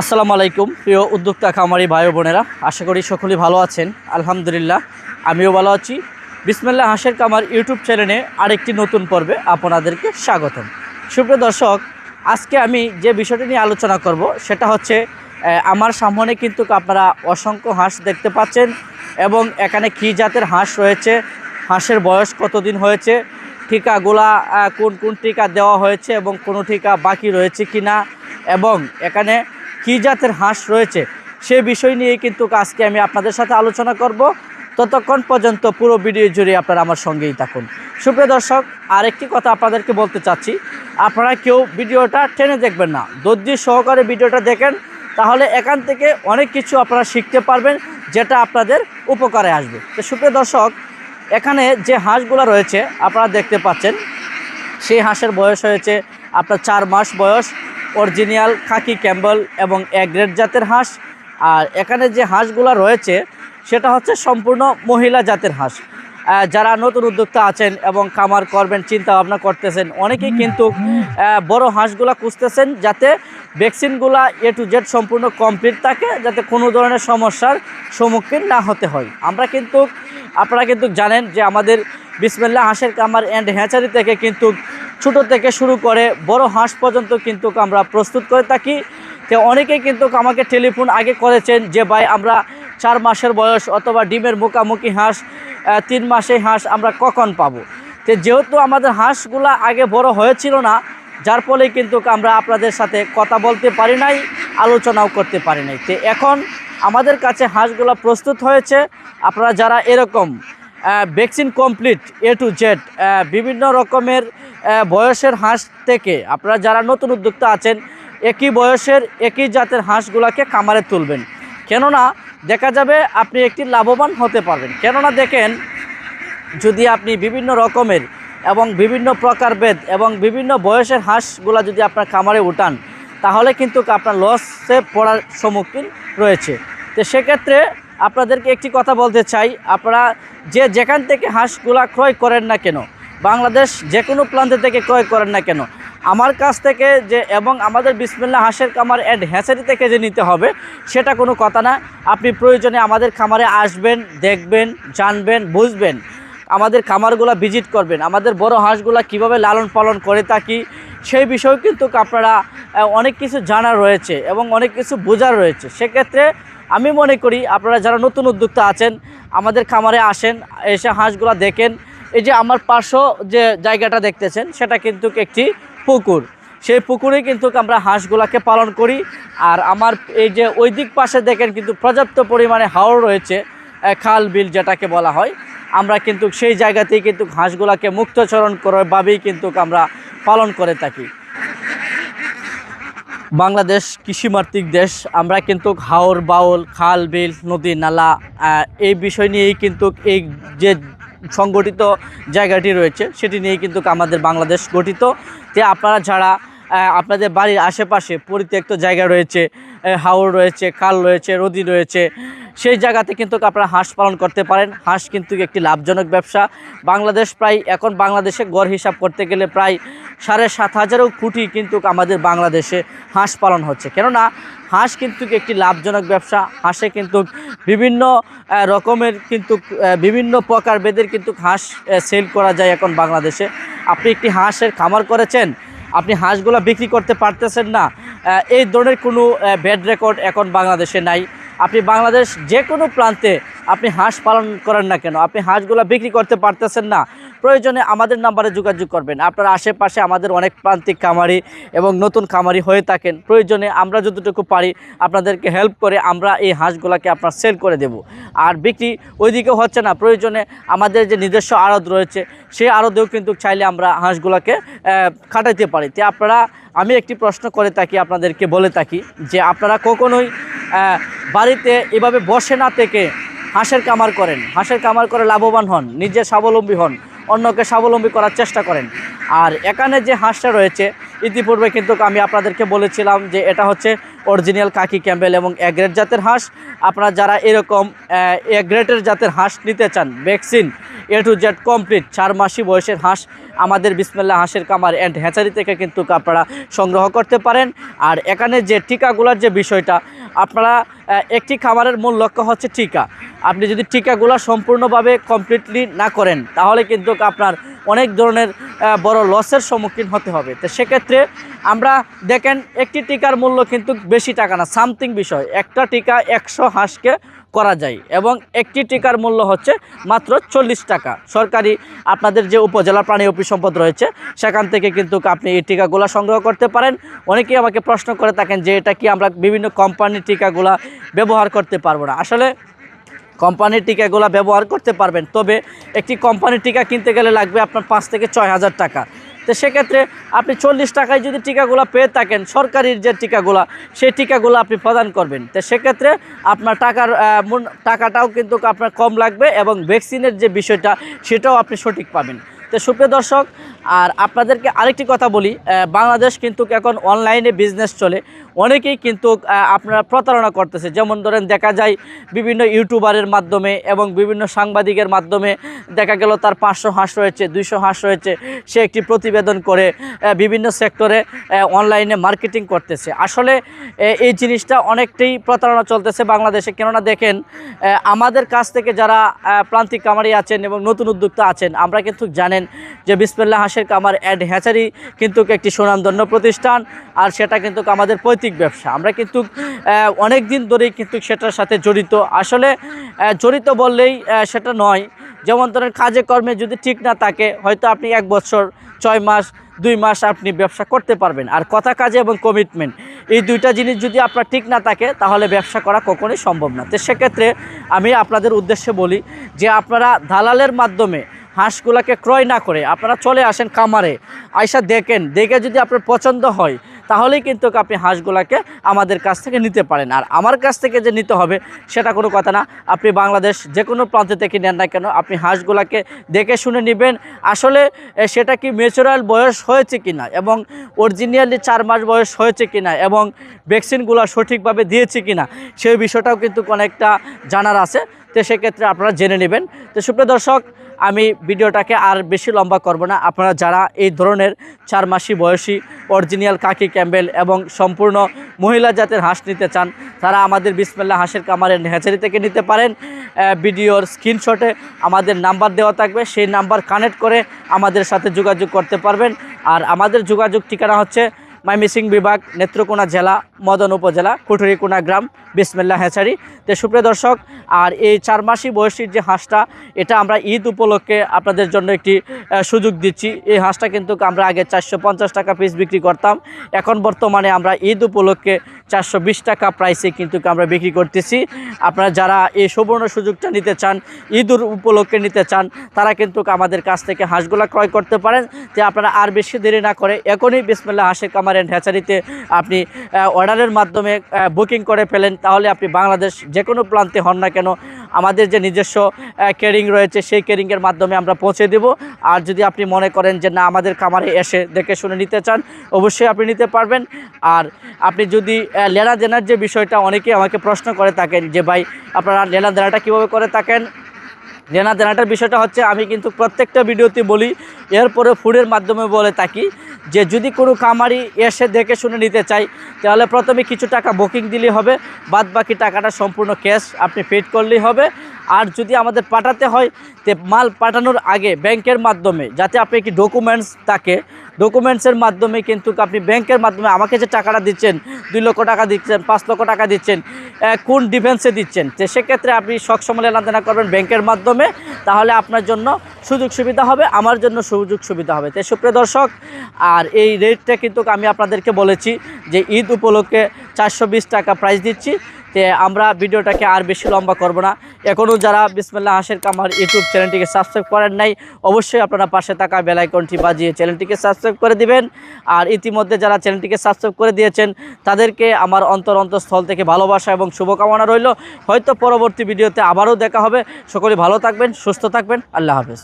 আসসালামু আলাইকুম, প্রিয় উদ্যোক্তা খামারি ভাই বোনেরা। আশা করি সকলেই ভালো আছেন। আলহামদুলিল্লাহ, আমিও ভালো আছি। বিসমিল্লা হাঁসের কামার ইউটিউব চ্যানেলে আরেকটি নতুন পর্বে আপনাদেরকে স্বাগতম। সুপ্রিয় দর্শক, আজকে আমি যে বিষয়টি নিয়ে আলোচনা করব, সেটা হচ্ছে আমার সামনে কিন্তু আপনারা অসংখ্য হাঁস দেখতে পাচ্ছেন এবং এখানে কী জাতের হাঁস রয়েছে, হাঁসের বয়স কতদিন হয়েছে টিকাগুলা কোন কোন টিকা দেওয়া হয়েছে এবং কোনো টিকা বাকি রয়েছে কি না এবং এখানে কী জাতের হাঁস রয়েছে সে বিষয় নিয়ে কিন্তু আজকে আমি আপনাদের সাথে আলোচনা করব। ততক্ষণ পর্যন্ত পুরো ভিডিও জুড়ে আপনারা আমার সঙ্গেই থাকুন। সুপ্রিয় দর্শক, আরেকটি কথা আপনাদেরকে বলতে চাচ্ছি। আপনারা কেউ ভিডিওটা টেনে দেখবেন না। ধৈর্য সহকারে ভিডিওটা দেখেন, তাহলে এখান থেকে অনেক কিছু আপনারা শিখতে পারবেন, যেটা আপনাদের উপকারে আসবে। তো সুপ্রিয় দর্শক, এখানে যে হাঁসগুলো রয়েছে, আপনারা দেখতে পাচ্ছেন, সেই হাঁসের বয়স হয়েছে আপনার চার মাস বয়স। অরিজিনাল খাকি ক্যাম্বল এবং অ্যাগ্রেড জাতের হাঁস। আর এখানে যে হাঁসগুলো রয়েছে, সেটা হচ্ছে সম্পূর্ণ মহিলা জাতের হাঁস। যারা নতুন উদ্যোক্তা আছেন এবং খামার করবেন চিন্তা ভাবনা করতেছেন, অনেকেই কিন্তু বড় হাঁসগুলা খুঁজতেছেন যাতে ভ্যাকসিনগুলা এ টু জেড সম্পূর্ণ কমপ্লিট থাকে, যাতে কোনো ধরনের সমস্যার সম্মুখীন না হতে হয়। আমরা কিন্তু, আপনারা কিন্তু জানেন যে আমাদের বিসমিল্লা হাঁসের কামার অ্যান্ড হ্যাচারি থেকে কিন্তু ছোট থেকে শুরু করে বড় হাঁস পর্যন্ত কিন্তু আমরা প্রস্তুত করে থাকি। তো অনেকেই কিন্তু আমাকে টেলিফোন আগে করেছেন যে, ভাই, আমরা চার মাসের বয়স অথবা ডিমের মুখামুখি হাঁস তিন মাসে হাঁস আমরা কখন পাবো? তো যেহেতু আমাদের হাঁসগুলা আগে বড় হয়েছিল না, যার ফলে কিন্তু আমরা আপনাদের সাথে কথা বলতে পারি নাই, আলোচনাও করতে পারি নাই। তো এখন আমাদের কাছে হাঁসগুলো প্রস্তুত হয়েছে। আপনারা যারা এরকম vaccine complete A to Z বিভিন্ন রকমের বয়সের হাঁস থেকে, আপনারা যারা নতুন উদ্যোক্তা আছেন, একই বয়সের, একই জাতের হাঁসগুলোকে কামারে তুলবেন। কেননা দেখা যাবে আপনি একটি লাভবান হতে পারবেন। কেননা দেখেন, যদি আপনি বিভিন্ন রকমের এবং বিভিন্ন প্রকারভেদ এবং বিভিন্ন বয়সের হাঁসগুলা যদি আপনার খামারে উঠান, তাহলে কিন্তু আপনার লসে পড়ার সম্মুখীন রয়েছে। তো সেক্ষেত্রে আপনাদেরকে একটি কথা বলতে চাই, আপনারা যে যেখান থেকে হাঁসগুলা ক্রয় করেন না কেন, বাংলাদেশ যে কোনো প্রান্ত থেকে ক্রয় করেন না কেন আমার কাছ থেকে যে এবং আমাদের বিসমিল্লা হাঁসের খামার অ্যান্ড হ্যাচারি থেকে যে নিতে হবে, সেটা কোনো কথা না। আপনি প্রয়োজনে আমাদের খামারে আসবেন, দেখবেন, জানবেন, বুঝবেন আমাদের খামারগুলো ভিজিট করবেন, আমাদের বড় হাঁসগুলো কীভাবে লালন পালন করে থাকি সেই বিষয়েও কিন্তু আপনারা অনেক কিছু জানার রয়েছে এবং অনেক কিছু বোঝার রয়েছে। সেক্ষেত্রে আমি মনে করি আপনারা যারা নতুন উদ্যোক্তা আছেন, আমাদের খামারে আসেন, এসে হাঁসগুলো দেখেন। এই যে আমার পার্শ্ব যে জায়গাটা দেখতেছেন, সেটা কিন্তু একটি পুকুর। সেই পুকুরে কিন্তু আমরা হাঁসগুলাকে পালন করি। আর আমার এই যে ওই দিক পাশে দেখেন কিন্তু পর্যাপ্ত পরিমাণে হাওড় রয়েছে খাল বিল যেটাকে বলা হয়। আমরা কিন্তু সেই জায়গাতেই কিন্তু হাঁসগুলাকে মুক্তচরণ করেভাবেই কিন্তু আমরা পালন করে থাকি। বাংলাদেশ কৃষিমাত্রিক দেশ, আমরা কিন্তু হাওর, বাউল, খাল, বিল, নদী, নালা এই বিষয় নিয়েই কিন্তু এই যে সংগঠিত জায়গাটি রয়েছে, সেটি নিয়েই কিন্তু আমাদের বাংলাদেশ গঠিত। তে আপনারা যারা আপনাদের বাড়ির আশেপাশে পরিত্যক্ত জায়গা রয়েছে হাওড় রয়েছে, খাল রয়েছে নদী রয়েছে সেই জায়গাতে কিন্তু আপনারা হাঁস পালন করতে পারেন। হাঁস কিন্তু একটি লাভজনক ব্যবসা। বাংলাদেশ প্রায়, এখন বাংলাদেশে গড় হিসাব করতে গেলে প্রায় সাড়ে সাত হাজারও কোটি কিন্তু আমাদের বাংলাদেশে হাঁস পালন হচ্ছে। কেননা, হাঁস কিন্তু একটি লাভজনক ব্যবসা। হাঁসে কিন্তু বিভিন্ন রকমের কিন্তু বিভিন্ন প্রকার বেদের কিন্তু হাঁস সেল করা যায় এখন বাংলাদেশে। আপনি একটি হাঁসের খামার করেছেন, আপনি হাঁসগুলো বিক্রি করতে পারতেছেন না এই ধরনের কোনো ব্যাড রেকর্ড এখন বাংলাদেশে নাই। আপনি বাংলাদেশ যে কোনো প্রান্তে আপনি হাঁস পালন করেন না কেন? আপনি হাঁসগুলো বিক্রি করতে পারতেছেন না। প্রয়োজনে আমাদের নাম্বারে যোগাযোগ করবেন। আপনার আশেপাশে আমাদের অনেক প্রান্তিক খামারি এবং নতুন খামারি হয়ে থাকেন। প্রয়োজনে আমরা যতটুকু পারি আপনাদেরকে হেল্প করে আমরা এই হাঁসগুলোকে আপনার সেল করে দেব। আর বিক্রি ওইদিকে হচ্ছে না। প্রয়োজনে আমাদের যে নিজস্ব আড়ত রয়েছে, সেই আড়তেও কিন্তু চাইলে আমরা হাঁসগুলোকে খাটাইতে পারি। তে আপনারা, আমি একটি প্রশ্ন করে থাকি, আপনাদেরকে বলে থাকি যে আপনারা কখনোই বাড়িতে এভাবে বসে না থেকে হাঁসের কামার করেন। হাঁসের কামার করে লাভবান হন, নিজে স্বাবলম্বী হন, অন্যকে স্বাবলম্বী করার চেষ্টা করেন। আর এখানে যে হাঁসটা রয়েছে ইতিপূর্বে কিন্তু আমি আপনাদেরকে বলেছিলাম যে এটা হচ্ছে অরিজিনাল কাকি ক্যাম্বেল এবং এগ্রেড জাতের হাঁস। আপনারা যারা এরকম এগ্রেডের জাতের হাঁস নিতে চান, vaccine A to Z complete চার মাসি বয়সের হাঁস আমাদের বিসমেল্লা হাঁসের কামার অ্যান্ড হ্যাচারি থেকে কিন্তু আপনারা সংগ্রহ করতে পারেন। আর এখানে যে টিকাগুলার যে বিষয়টা, আপনারা একটি খামারের মূল লক্ষ্য হচ্ছে টিকা। আপনি যদি টিকাগুলা সম্পূর্ণভাবে কমপ্লিটলি না করেন, তাহলে কিন্তু আপনার অনেক ধরনের বড় লসের সম্মুখীন হতে হবে। তো সেক্ষেত্রে আমরা দেখেন, একটি টিকার মূল্য কিন্তু বেশি টাকা না সামথিং বিষয়। একটা টিকা একশো হাঁসকে করা যায় এবং একটি টিকার মূল্য হচ্ছে মাত্র চল্লিশ টাকা। সরকারি আপনাদের যে উপজেলা প্রাণী অফিস সম্পদ রয়েছে, সেখান থেকে কিন্তু আপনি এই টিকাগুলো সংগ্রহ করতে পারেন। অনেকেই আমাকে প্রশ্ন করে থাকেন যে এটা কি আমরা বিভিন্ন কোম্পানির টিকাগুলা ব্যবহার করতে পারব না। আসলে কোম্পানির টিকাগুলো ব্যবহার করতে পারবেন। তবে একটি কোম্পানির টিকা কিনতে গেলে লাগবে আপনার পাঁচ থেকে ছয় হাজার টাকা। তো সেক্ষেত্রে আপনি চল্লিশ টাকায় যদি টিকাগুলো পেয়ে থাকেন, সরকারির যে টিকাগুলো, সেই টিকাগুলো আপনি প্রদান করবেন। তো সেক্ষেত্রে আপনার টাকার টাকাটাও কিন্তু আপনার কম লাগবে এবং ভ্যাকসিনের যে বিষয়টা, সেটাও আপনি সঠিক পাবেন। তো সুপ্রিয় দর্শক, আর আপনাদেরকে আরেকটি কথা বলি বাংলাদেশ কিন্তু এখন অনলাইনে বিজনেস চলে। অনেকেই কিন্তু আপনারা প্রতারণা করতেছে। যেমন ধরেন, দেখা যায় বিভিন্ন ইউটিউবারের মাধ্যমে এবং বিভিন্ন সাংবাদিকের মাধ্যমে দেখা গেল তার পাঁচশো হাঁস রয়েছে, দুইশো হাঁস রয়েছে। সে একটি প্রতিবেদন করে বিভিন্ন সেক্টরে অনলাইনে মার্কেটিং করতেছে। আসলে এই জিনিসটা অনেকটাই প্রতারণা চলতেছে বাংলাদেশে। কেননা দেখেন আমাদের কাছ থেকে যারা প্রান্তিক কামারি আছেন এবং নতুন উদ্যোক্তা আছেন, আমরা কিন্তু জানেন যে বিসমিল্লা হাঁসের কামার অ্যাড হ্যাচারি কিন্তু একটি সুনামধন্য প্রতিষ্ঠান, আর সেটা কিন্তু আমাদের পৈতৃক ব্যবসা। আমরা কিন্তু অনেক দিন ধরেই কিন্তু সেটার সাথে জড়িত। আসলে জড়িত বললেই সেটা নয়। যেমন ধরেন কাজে কর্মে যদি ঠিক না থাকে, হয়তো আপনি এক বছর, ছয় মাস, দুই মাস আপনি ব্যবসা করতে পারবেন। আর কথা কাজে এবং কমিটমেন্ট এই দুইটা জিনিস যদি আপনার ঠিক না থাকে, তাহলে ব্যবসা করা কখনোই সম্ভব না। তো সেক্ষেত্রে আমি আপনাদের উদ্দেশ্যে বলি যে, আপনারা দালালের মাধ্যমে হাঁসগুলোকে ক্রয় না করে, আপনারা চলে আসেন কামারে আইসা দেখেন, দেখে যদি আপনার পছন্দ হয়, তাহলেই কিন্তু আপনি হাঁসগুলাকে আমাদের কাছ থেকে নিতে পারেন। আর আমার কাছ থেকে যে নিতে হবে, সেটা কোনো কথা না। আপনি বাংলাদেশ যে কোনো প্রান্ত থেকে নেন না কেন, আপনি হাঁসগুলাকে দেখে শুনে নেবেন। আসলে সেটা কি ন্যাচারাল বয়স হয়েছে কি না এবং অরিজিনালি চার মাস বয়স হয়েছে কি না এবং ভ্যাকসিনগুলো সঠিকভাবে দিয়েছে কি না সেই বিষয়টাও কিন্তু অনেকটা জানার আছে। তো সেক্ষেত্রে আপনারা জেনে নেবেন। তো সুপ্রিয় দর্শক আমি ভিডিওটাকে আর বেশি লম্বা করব না। আপনারা যারা এই ধরনের চার মাসি বয়সী অরিজিনাল কাকি ক্যাম্বেল এবং সম্পূর্ণ মহিলা জাতের হাঁস নিতে চান, তারা আমাদের বিসমেল্লা হাঁসের কামারের হ্যাচারি থেকে নিতে পারেন। ভিডিওর স্ক্রিনশটে আমাদের নাম্বার দেওয়া থাকবে, সেই নাম্বার কানেক্ট করে আমাদের সাথে যোগাযোগ করতে পারবেন। আর আমাদের যোগাযোগ ঠিকানা হচ্ছে মাইমিসিং বিভাগ, নেত্রকোনা জেলা মদন উপজেলা, কুঠুরিকোনা গ্রাম বিসমেল্লা হ্যাচারি তো সুপ্রিয় দর্শক, আর এই চার মাসি বয়সীর যে হাঁসটা, এটা আমরা ঈদ উপলক্ষে আপনাদের জন্য একটি সুযোগ দিচ্ছি। এই হাঁসটা কিন্তু আমরা আগে চারশো পঞ্চাশ টাকা পিস বিক্রি করতাম। এখন বর্তমানে আমরা ঈদ উপলক্ষে চারশো বিশ টাকা প্রাইসে কিন্তু আমরা বিক্রি করতেছি। আপনারা যারা এই সুবর্ণ সুযোগটা নিতে চান, ঈদ উপলক্ষে নিতে চান, তারা কিন্তু আমাদের কাছ থেকে হাঁসগুলা ক্রয় করতে পারেন। যে আপনারা আর বেশি দেরি না করে এখনই বিসমিল্লা হাঁসের কামার অ্যান্ড হ্যাচারিতে আপনি অর্ডারের মাধ্যমে বুকিং করে ফেলেন, তাহলে আপনি বাংলাদেশ যে কোনো প্রান্তে হন না কেন, আমাদের যে নিজস্ব কেরিং রয়েছে, সেই কেরিংয়ের মাধ্যমে আমরা পৌঁছে দেব। আর যদি আপনি মনে করেন যে না, আমাদের খামারে এসে দেখে শুনে নিতে চান, অবশ্যই আপনি নিতে পারবেন। আর আপনি যদি লেনা দেনার যে বিষয়টা, অনেকেই আমাকে প্রশ্ন করে থাকেন যে, ভাই, আপনারা লেনা দেনাটা কীভাবে করে থাকেন? লেনা দেনাটার বিষয়টা হচ্ছে, আমি কিন্তু প্রত্যেকটা ভিডিওতে বলি, এরপরে ফুডের মাধ্যমে বলে থাকি যে, যদি কোনো কামারি এসে দেখে শুনে নিতে চাই তাহলে প্রথমে কিছু টাকা বুকিং দিলে হবে বাদ বাকি টাকাটা সম্পূর্ণ ক্যাশ আপনি পেড করলেই হবে। আর যদি আমাদের পাঠাতে হয়, তে মাল পাঠানোর আগে ব্যাংকের মাধ্যমে, যাতে আপনি কি ডকুমেন্টস থাকে ডকুমেন্টসের মাধ্যমে কিন্তু আপনি ব্যাংকের মাধ্যমে আমাকে যে টাকাটা দিচ্ছেন, দুই লক্ষ টাকা দিচ্ছেন, পাঁচ লক্ষ টাকা দিচ্ছেন কোন ডিফেন্সে দিচ্ছেন তো সেক্ষেত্রে আপনি সবসময় লেনাদেনা করবেন ব্যাংকের মাধ্যমে, তাহলে আপনার জন্য সুযোগ সুবিধা হবে, আমার জন্য সুযোগ সুবিধা হবে। তো সুপ্রিয় দর্শক, আর এই রেটটা কিন্তু আমি আপনাদেরকে বলেছি যে ঈদ উপলক্ষে চারশো বিশ টাকা প্রাইস দিচ্ছি। তে আমরা ভিডিওটাকে আর বেশি লম্বা করব না। এখনও যারা বিসমিল্লা হাঁসের কামার ইউটিউব চ্যানেলটিকে সাবস্ক্রাইব করেন নাই, অবশ্যই আপনারা পাশে থাকা বেল আইকনটি বাজিয়ে চ্যানেলটিকে সাবস্ক্রাইব করে দিবেন। আর ইতিমধ্যে যারা চ্যানেলটিকে সাবস্ক্রাইব করে দিয়েছেন, তাদেরকে আমার অন্তর অন্তঃস্থল থেকে ভালোবাসা এবং শুভকামনা রইল। হয়তো পরবর্তী ভিডিওতে আবারও দেখা হবে। সকলে ভালো থাকবেন, সুস্থ থাকবেন। আল্লাহ হাফেজ।